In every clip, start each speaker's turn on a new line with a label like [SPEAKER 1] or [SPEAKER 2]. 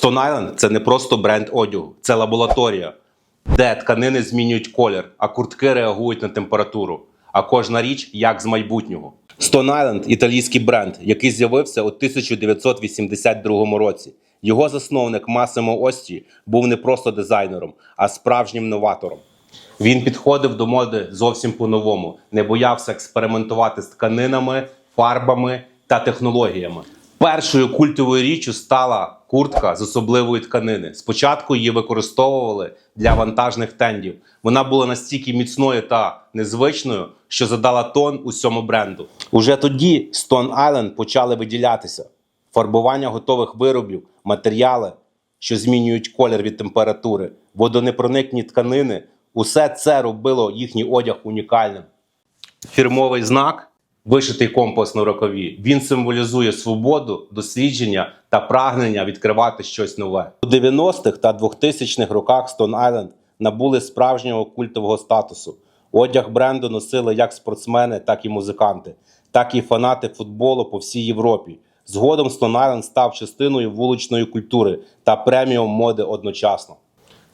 [SPEAKER 1] Stone Island – це не просто бренд одягу, це лабораторія, де тканини змінюють колір, а куртки реагують на температуру. А кожна річ як з майбутнього. Stone Island – італійський бренд, який з'явився у 1982 році. Його засновник Масимо Ості був не просто дизайнером, а справжнім новатором. Він підходив до моди зовсім по-новому, не боявся експериментувати з тканинами, фарбами та технологіями. Першою культовою річчю стала куртка з особливої тканини. Спочатку її використовували для вантажних тендів. Вона була настільки міцною та незвичною, що задала тон усьому бренду. Уже тоді Stone Island почали виділятися. Фарбування готових виробів, матеріали, що змінюють колір від температури, водонепроникні тканини усе це робило їхній одяг унікальним. Фірмовий знак, вишитий компас на рукаві, він символізує свободу, дослідження та прагнення відкривати щось нове. У 90-х та 2000-х роках Stone Island набули справжнього культового статусу. Одяг бренду носили як спортсмени, так і музиканти, так і фанати футболу по всій Європі. Згодом Stone Island став частиною вуличної культури та преміум моди одночасно.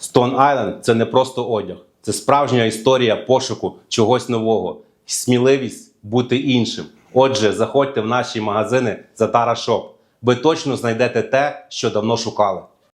[SPEAKER 1] Stone Island – це не просто одяг, це справжня історія пошуку чогось нового, сміливість бути іншим. Отже, заходьте в наші магазини за Шоп. Ви точно знайдете те, що давно шукали.